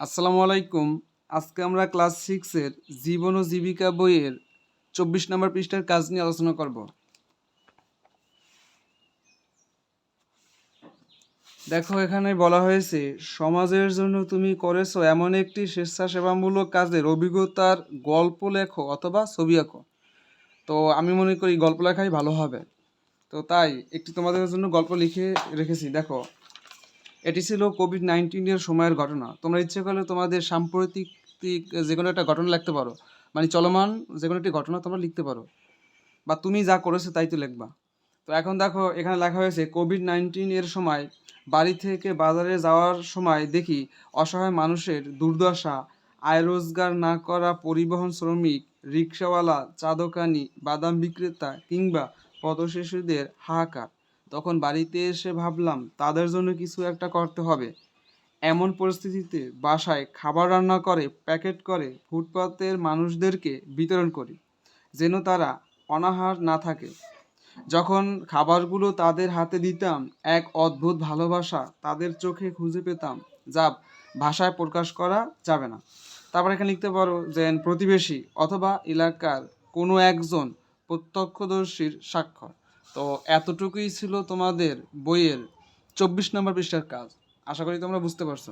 আসসালামু আলাইকুম। আজকে আমরা ক্লাস সিক্সের জীবন ও জীবিকা বইয়ের চব্বিশ নম্বর পৃষ্ঠার কাজ নিয়ে আলোচনা করব। দেখো, এখানে বলা হয়েছে, সমাজের জন্য তুমি করেছ এমন একটি স্বেচ্ছাসেবামূলক কাজের অভিজ্ঞতার গল্প লেখো অথবা ছবি আঁকো। তো আমি মনে করি গল্প লেখাই ভালো হবে। তো তাই একটি তোমাদের জন্য গল্প লিখে রেখেছি। দেখো এটি ছিল কোভিড নাইন্টিনের সময়ের ঘটনা। তোমরা ইচ্ছে করলে তোমাদের সাম্প্রতিক যে কোনো একটা ঘটনা লিখতে পারো। মানে চলমান যে কোনো একটি ঘটনা তোমরা লিখতে পারো। বা তুমি যা করেছ তাই তো লিখবা। তো এখন দেখো, এখানে লেখা হয়েছে কোভিড নাইন্টিন এর সময় বাড়ি থেকে বাজারে যাওয়ার সময় দেখি অসহায় মানুষের দুর্দশা, আয় রোজগার না করা পরিবহন শ্রমিক, রিক্সাওয়ালা চা দোকানি বাদাম বিক্রেতা কিংবা পথশিশুদের হাহাকার। তখন বাড়িতে এসে ভাবলাম, তাদের জন্য কিছু একটা করতে হবে। এমন পরিস্থিতিতে বাসায় খাবার রান্না করে, প্যাকেট করে ফুটপাতের মানুষদেরকে বিতরণ করি, যেন তারা অনাহার না থাকে। যখন খাবারগুলো তাদের হাতে দিতাম, এক অদ্ভুত ভালোবাসা তাদের চোখে খুঁজে পেতাম, যা ভাষায় প্রকাশ করা যাবে না। তারপর এখানে লিখতে পারো যে, প্রতিবেশী অথবা এলাকার কোনো একজন প্রত্যক্ষদর্শীর স্বাক্ষর। তো এতটুকুই ছিল তোমাদের বইয়ের চব্বিশ নম্বর পৃষ্ঠার কাজ। আশা করি তোমরা বুঝতে পারছ।